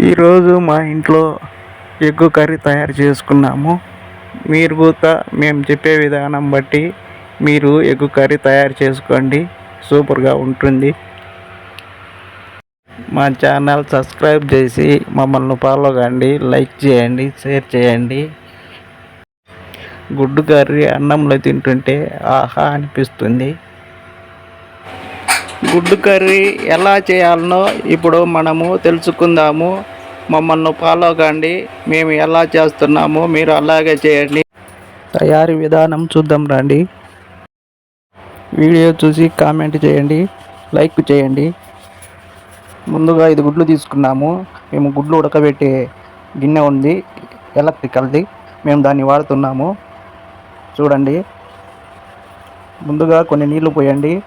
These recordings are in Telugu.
ఈరోజు మా ఇంట్లో ఎగ్గు కర్రీ తయారు చేసుకున్నాము. మీరు కూడా మేము చెప్పే విధానం బట్టి మీరు ఎగ్గు కర్రీ తయారు చేసుకోండి. సూపర్గా ఉంటుంది. మా ఛానల్ సబ్స్క్రైబ్ చేసి మమ్మల్ని ఫాలో కండి లైక్ చేయండి షేర్ చేయండి. గుడ్డు కర్రీ అన్నంలో తింటుంటే ఆహా అనిపిస్తుంది. గుడ్డు కర్రీ ఎలా చేయాలనో ఇప్పుడు మనము తెలుసుకుందాము. మమ్మల్ని ఫాలో కండి. మేము ఎలా చేస్తున్నాము మీరు అలాగే చేయండి. తయారీ విధానం చూద్దాం రండి. వీడియో చూసి కామెంట్ చేయండి. లైక్ చేయండి. ముందుగా ఐదు గుడ్లు తీసుకున్నాము. మేము గుడ్లు ఉడకబెట్టే గిన్నె ఉంది. ఎలక్ట్రికల్ది. మేము దాన్ని వాడుతున్నాము. చూడండి. ముందుగా కొన్ని నీళ్ళు పోయండి.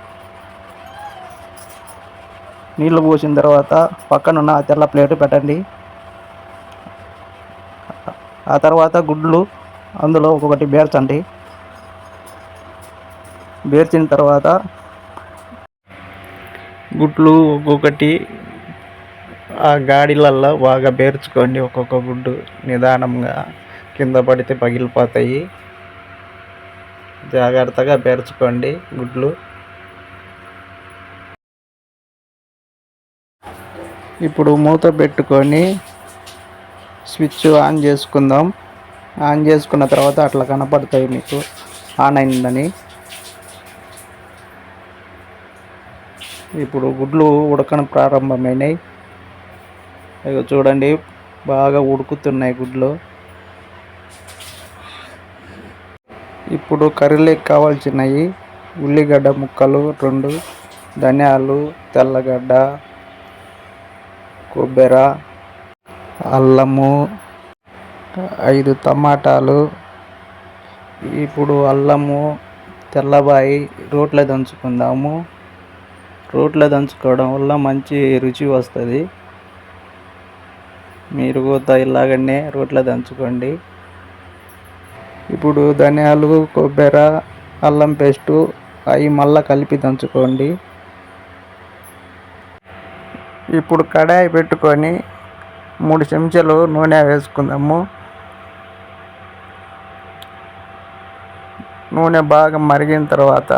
నీళ్ళు పోసిన తర్వాత పక్కనున్న ఆ తెల్ల ప్లేట్ పెట్టండి. ఆ తర్వాత గుడ్లు అందులో ఒక్కొక్కటి బేర్చండి. బేర్చిన తర్వాత గుడ్లు ఒక్కొక్కటి ఆ గాడిలల్లో బాగా బేర్చుకోండి. ఒక్కొక్క గుడ్డు నిదానంగా కింద పడితే పగిలిపోతాయి. జాగ్రత్తగా బేర్చుకోండి గుడ్లు. ఇప్పుడు మూత పెట్టుకొని స్విచ్ ఆన్ చేసుకుందాం. ఆన్ చేసుకున్న తర్వాత అట్లా కనపడతాయి మీకు. ఆన్ అయిందని. ఇప్పుడు గుడ్లు ఉడకన ప్రారంభమైనాయి. ఇక చూడండి బాగా ఉడుకుతున్నాయి గుడ్లు. ఇప్పుడు కర్రీలోకి కావాల్సినవి ఉల్లిగడ్డ ముక్కలు రెండు ధనియాలు తెల్లగడ్డ కొబ్బరి అల్లము ఐదు టమాటాలు ఇప్పుడు అల్లము తెల్లబాయి రోట్లో దంచుకుందాము. రోట్లో దంచుకోవడం వల్ల మంచి రుచి వస్తుంది. మీరు కూడా ఇలాగనే రోట్లో దంచుకోండి. ఇప్పుడు ధనియాలు కొబ్బెర అల్లం పేస్టు అవి మళ్ళీ కలిపి దంచుకోండి. ఇప్పుడు కడాయి పెట్టుకొని మూడు చెంచాలు నూనె వేసుకుందాము. నూనె బాగా మరిగిన తర్వాత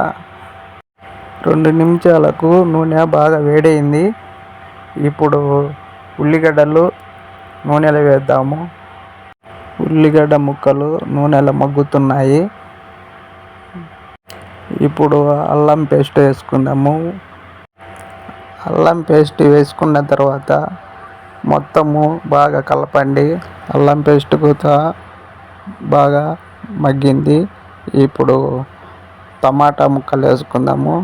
రెండు నిమిషాలకు నూనె బాగా వేడైంది. ఇప్పుడు ఉల్లిగడ్డలు నూనెలో వేద్దాము. ఉల్లిగడ్డ ముక్కలు నూనెలో మగ్గుతున్నాయి. ఇప్పుడు అల్లం పేస్ట్ వేసుకుందాము. అల్లం పేస్ట్ వేసుకున్న తర్వాత మొత్తము బాగా కలపండి. అల్లం పేస్ట్ కూడా బాగా మగ్గింది. ఇప్పుడు టమాటా ముక్కలు వేసుకుందాము.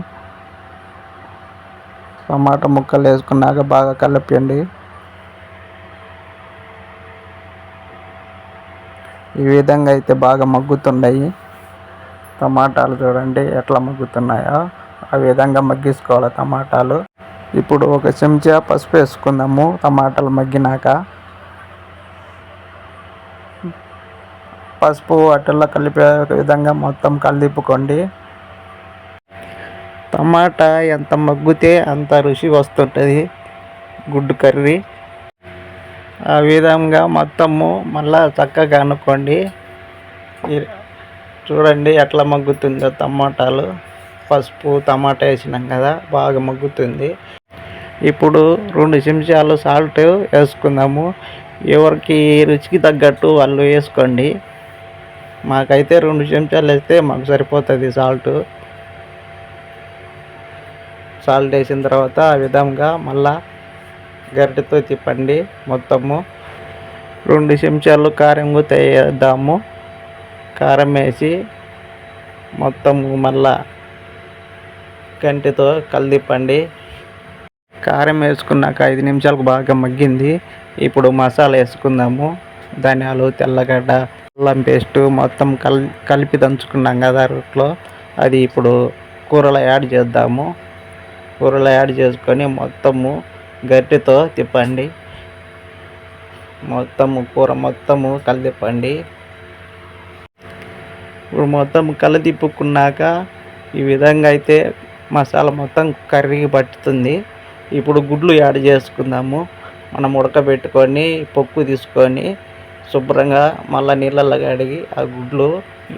టమాటా ముక్కలు వేసుకున్నాక బాగా కలపండి. ఈ విధంగా అయితే బాగా మగ్గుతున్నాయి. టమాటాలు చూడండి ఎట్లా మగ్గుతున్నాయో. ఆ విధంగా మగ్గించుకోవాలి టమాటాలు. ఇప్పుడు ఒక చెంచా పసుపు వేసుకుందాము. టమాటాలు మగ్గినాక పసుపు అట్టల్లో కలిపే విధంగా మొత్తం కలిపుకోండి టమాటా ఎంత మగ్గితే అంత రుచి వస్తుంటుంది. గుడ్డు కర్రీ. ఆ విధంగా మొత్తము మళ్ళా చక్కగా అనుకోండి. చూడండి ఎట్లా మగ్గుతుందో టమాటాలు. పసుపు టమాటా వేసినాం కదా బాగా మగ్గుతుంది. ఇప్పుడు రెండు చెంచాలు సాల్ట్ వేసుకుందాము. ఎవరికి రుచికి తగ్గట్టు వాళ్ళు వేసుకోండి. మాకైతే రెండు చెంచాలు వేస్తే మాకు సరిపోతుంది సాల్ట్ సాల్ట్ వేసిన తర్వాత ఆ విధంగా మళ్ళా గరిటెతో తిప్పండి మొత్తము. రెండు చెంచాలు కారం కూడా వేద్దాము కారం వేసి మొత్తము మళ్ళా గంటితో కలిదిప్పండి. కారం వేసుకున్నాక ఐదు నిమిషాలకు బాగా మగ్గింది. ఇప్పుడు మసాలా వేసుకుందాము. ధనియాలు తెల్లగడ్డ అల్లం పేస్ట్ మొత్తం కల్ కలిపి దంచుకున్నాం కదా రొట్లో అది ఇప్పుడు కూరలో యాడ్ చేద్దాము. కూరలో యాడ్ చేసుకొని మొత్తము గట్టితో తిప్పండి. మొత్తము కూర మొత్తము కలిదిప్పండి ఇప్పుడు మొత్తం కలదిప్పుకున్నాక ఈ విధంగా అయితే మసాలా మొత్తం కర్రీకి పట్టుతుంది. ఇప్పుడు గుడ్లు యాడ్ చేసుకుందాము. మనం ఉడకబెట్టుకొని పప్పు తీసుకొని శుభ్రంగా మళ్ళీ నీళ్ళల్లో కడిగి ఆ గుడ్లు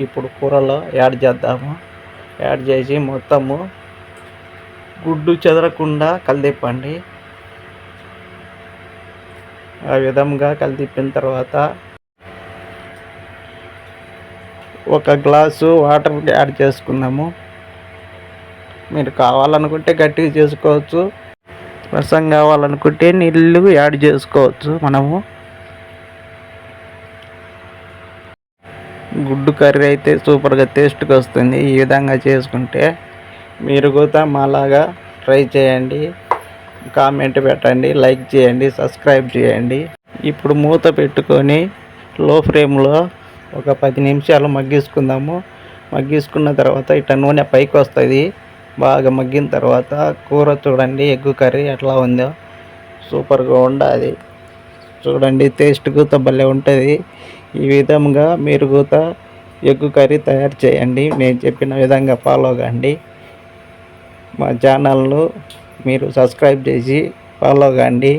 ఇప్పుడు కూరలో యాడ్ చేద్దాము. యాడ్ చేసి మొత్తము గుడ్డు చెదరకుండా కలిదిప్పండి. ఆ విధంగా కలిదిప్పిన తర్వాత ఒక గ్లాసు వాటర్ యాడ్ చేసుకుందాము. మీరు కావాలనుకుంటే గట్టిగా చేసుకోవచ్చు. రసం కావాలనుకుంటే నీళ్ళు యాడ్ చేసుకోవచ్చు మనము. గుడ్డు కర్రీ అయితే సూపర్గా టేస్ట్గా వస్తుంది. ఈ విధంగా చేసుకుంటే మీరు కూడా మాలాగా ట్రై చేయండి. కామెంట్ పెట్టండి లైక్ చేయండి సబ్స్క్రైబ్ చేయండి. ఇప్పుడు మూత పెట్టుకొని లో ఫ్లేమ్లో ఒక పది నిమిషాలు మగ్గించుకుందాము. మగ్గించుకున్న తర్వాత ఇట్లా నూనె పైకి వస్తుంది బాగా మగ్గిన తర్వాత కూర చూడండి ఎగ్గు కర్రీ ఎట్లా ఉందో. సూపర్గా ఉండాలి చూడండి టేస్ట్ కూడా భలే ఉంటుంది. ఈ విధంగా మీరు కూడా ఎగ్గు కర్రీ తయారు చేయండి. నేను చెప్పిన విధంగా ఫాలో కండి. మా ఛానల్ను మీరు సబ్స్క్రైబ్ చేసి ఫాలో కండి.